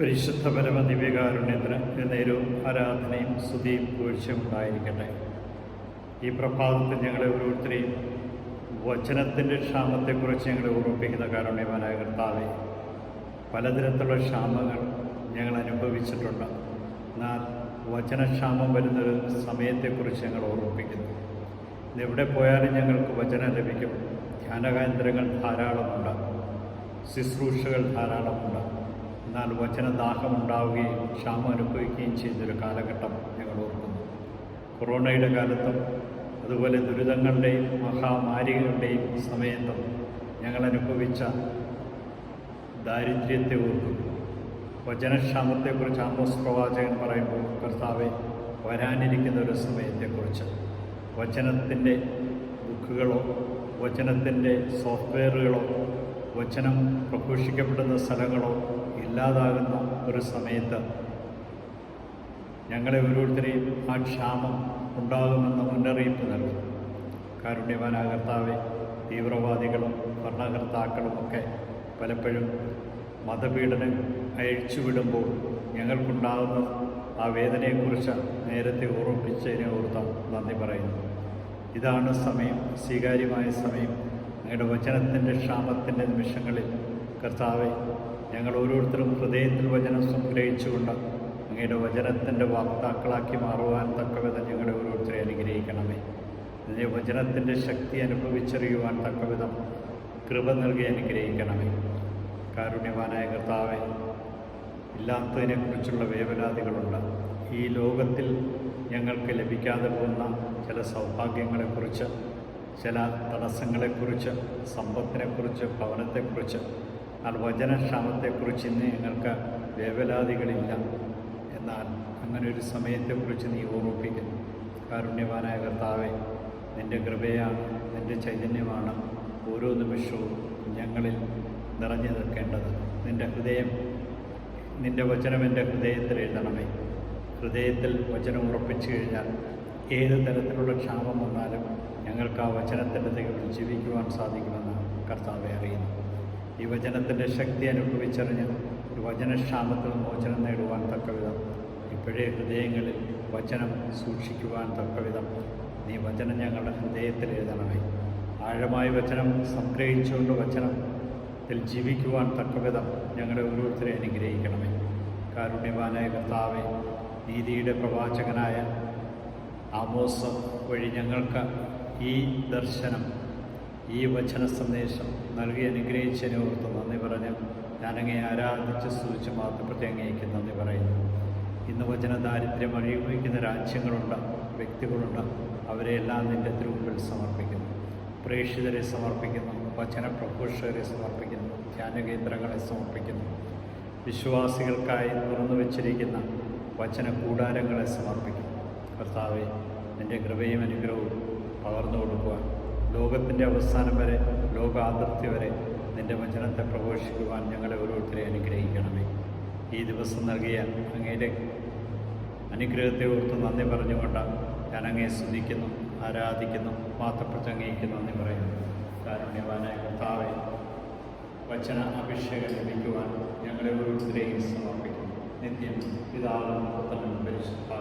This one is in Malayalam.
പരിശുദ്ധ പരമദിവ്യകാരുണ്യത്തിന് എന്നേരവും ആരാധനയും സ്തുതിയും വീഴ്ചയും ഉണ്ടായിരിക്കട്ടെ. ഈ പ്രഭാതത്തിൽ ഞങ്ങളെ ഓരോരുത്തരെയും വചനത്തിന്റെ ക്ഷാമത്തെക്കുറിച്ച് ഞങ്ങളെ ഓർമ്മിപ്പിക്കുന്ന കാരുണ്യവാനായ കർത്താവെ പലതരത്തിലുള്ള ക്ഷാമങ്ങൾ ഞങ്ങൾ അനുഭവിച്ചിട്ടുണ്ട്. എന്നാൽ വചനക്ഷാമം വരുന്നൊരു സമയത്തെക്കുറിച്ച് ഞങ്ങൾ ഓർമ്മിപ്പിക്കുന്നു. എവിടെ പോയാലും ഞങ്ങൾക്ക് വചനം ലഭിക്കും. ധ്യാനകേന്ദ്രങ്ങൾ ധാരാളമുണ്ട്. ശുശ്രൂഷകൾ ധാരാളമുണ്ട്. എന്നാൽ വചനദാഹം ഉണ്ടാവുകയും ക്ഷാമം അനുഭവിക്കുകയും ചെയ്തൊരു കാലഘട്ടം ഞങ്ങൾ ഓർക്കുന്നു. കൊറോണയുടെ കാലത്തും അതുപോലെ ദുരിതങ്ങളുടെയും മഹാമാരികളുടെയും സമയത്തും ഞങ്ങൾ അനുഭവിച്ച ദാരിദ്ര്യത്തെ ഓർക്കുന്നു. വചനക്ഷാമത്തെക്കുറിച്ച് ആമോസ് പ്രവാചകൻ പറയുമ്പോൾ കർത്താവെ വരാനിരിക്കുന്ന ഒരു സമയത്തെക്കുറിച്ച്. വചനത്തിന്റെ ബുക്കുകളോ വചനത്തിന്റെ സോഫ്റ്റ്വെയറുകളോ വചനം പ്രഘോഷിക്കപ്പെടുന്ന സ്ഥലങ്ങളോ ഇല്ലാതാകുന്ന ഒരു സമയത്ത് ഞങ്ങളെ ഓരോരുത്തരെയും ആ ക്ഷാമം ഉണ്ടാകുമെന്ന മുന്നറിയിപ്പ് നൽകും. കാരുണ്യവാനാകർത്താവെ തീവ്രവാദികളും ഭരണകർത്താക്കളും ഒക്കെ പലപ്പോഴും മതപീഡനം അഴിച്ചുവിടുമ്പോൾ ഞങ്ങൾക്കുണ്ടാകുന്ന ആ വേദനയെക്കുറിച്ച് നേരത്തെ ഓർമ്മിപ്പിച്ചതിനെ ഓർത്ത നന്ദി പറയുന്നു. ഇതാണ് സമയം സ്വീകാര്യമായ സമയം. അങ്ങയുടെ വചനത്തിന്റെ ക്ഷാമത്തിന്റെ നിമിഷങ്ങളിൽ കർത്താവെ ഞങ്ങൾ ഓരോരുത്തരും ഹൃദയത്തിൽ വചനം സംഗ്രഹിച്ചുകൊണ്ട് അങ്ങയുടെ വചനത്തിന്റെ വാക്താക്കളാക്കി മാറുവാൻ തക്കവിധം ഞങ്ങളുടെ ഓരോരുത്തരെ അനുഗ്രഹിക്കണമേ. അതിന്റെ വചനത്തിന്റെ ശക്തി അനുഭവിച്ചറിയുവാൻ തക്കവിധം കൃപ നൽകി അനുഗ്രഹിക്കണമേ. കാരുണ്യവാനായ കർത്താവെ ഇല്ലാത്തതിനെക്കുറിച്ചുള്ള വേവലാതികളുണ്ട്. ഈ ലോകത്തിൽ ഞങ്ങൾക്ക് ലഭിക്കാതെ പോകുന്ന ചില സൗഭാഗ്യങ്ങളെക്കുറിച്ച് ചില തടസ്സങ്ങളെക്കുറിച്ച് സമ്പത്തിനെക്കുറിച്ച് ഭവനത്തെക്കുറിച്ച് എന്നാൽ വചനക്ഷാമത്തെക്കുറിച്ച് ഇന്ന് ഞങ്ങൾക്ക് വേവലാതികളില്ല. എന്നാൽ അങ്ങനെ ഒരു സമയത്തെക്കുറിച്ച് നീ ഓർമ്മിപ്പിക്കുന്നു കാരുണ്യവാനായ കർത്താവെ നിന്റെ കൃപയാണ് നിന്റെ ചൈതന്യമാണ് ഓരോ നിമിഷവും ഞങ്ങളിൽ നിറഞ്ഞു നിൽക്കേണ്ടത്. നിന്റെ ഹൃദയം നിന്റെ വചനം എന്റെ ഹൃദയത്തിൽ എഴുതണമേ. ഹൃദയത്തിൽ വചനം ഉറപ്പിച്ചു കഴിഞ്ഞാൽ ഏത് തരത്തിലുള്ള ക്ഷാമം വന്നാലും ഞങ്ങൾക്ക് ആ വചനത്തിന്റെ തികവിൽ ജീവിക്കുവാൻ സാധിക്കുമെന്ന് കർത്താവെ അറിയുന്നു. ഈ വചനത്തിന്റെ ശക്തി അനുഭവിച്ചറിഞ്ഞ് ഒരു വചനക്ഷാമത്തിൽ മോചനം നേടുവാൻ തക്കവിധം. ഇപ്പോഴേ ഹൃദയങ്ങളിൽ വചനം സൂക്ഷിക്കുവാൻ തക്കവിധം. നീ വചനം ഞങ്ങളുടെ ഹൃദയത്തിൽ എഴുതണമേ. ആഴമായ വചനം സംഗ്രഹിച്ചുകൊണ്ട് വചനത്തിൽ ജീവിക്കുവാൻ തക്കവിധം ഞങ്ങളെ ഓരോരുത്തരെ അനുഗ്രഹിക്കണമേ. കാരുണ്യവാനായ കർത്താവെ നീതിയുടെ പ്രവാചകനായ ആമോസ് വഴി ഞങ്ങൾക്ക് ഈ ദർശനം ഈ വചന സന്ദേശം നൽകി അനുഗ്രഹിച്ചതിനെ ഓർത്ത് നന്ദി പറഞ്ഞ് ഞാനങ്ങേ ആരാധിച്ച് സ്തുതിച്ച് മാത്രപ്പെട്ട് അങ്ങേക്ക് നന്ദി പറയുന്നു. ഇന്ന് വചന ദാരിദ്ര്യം അനുഭവിക്കുന്ന രാജ്യങ്ങളുണ്ട് വ്യക്തികളുണ്ട്. അവരെയെല്ലാം നിന്റെ തിരുമുമ്പിൽ സമർപ്പിക്കുന്നു. പ്രേക്ഷിതരെ സമർപ്പിക്കുന്നു വചന പ്രഘോഷകരെ സമർപ്പിക്കുന്നു ധ്യാന കേന്ദ്രങ്ങളെ സമർപ്പിക്കുന്നു. വിശ്വാസികൾക്കായി തുറന്നു വച്ചിരിക്കുന്ന വചന കൂടാരങ്ങളെ സമർപ്പിക്കുന്നു. കർത്താവെ എന്റെ കൃപയും അനുഗ്രഹവും പകർന്നു കൊടുക്കുവാൻ ലോകത്തിന്റെ അവസാനം വരെ ലോകാതിർത്തി വരെ നിന്റെ വചനത്തെ പ്രഘോഷിക്കുവാൻ ഞങ്ങളെ ഓരോരുത്തരെ അനുഗ്രഹിക്കണമേ. ഈ ദിവസം നൽകിയ അങ്ങയുടെ അനുഗ്രഹത്തെ ഓർത്ത് നന്ദി പറഞ്ഞുകൊണ്ട് ഞാൻ അങ്ങയെ സ്തുതിക്കുന്നു ആരാധിക്കുന്നു അങ്ങേക്ക് നന്ദി പറയുന്നു. കാരുണ്യവാനായ കർത്താവെ വചന അഭിഷേകം ലഭിക്കുവാൻ ഞങ്ങളെ ഓരോരുത്തരെയും സമർപ്പിക്കുന്നു. നിത്യം പിതാവും പരിശുദ്ധാത്മാവിൽ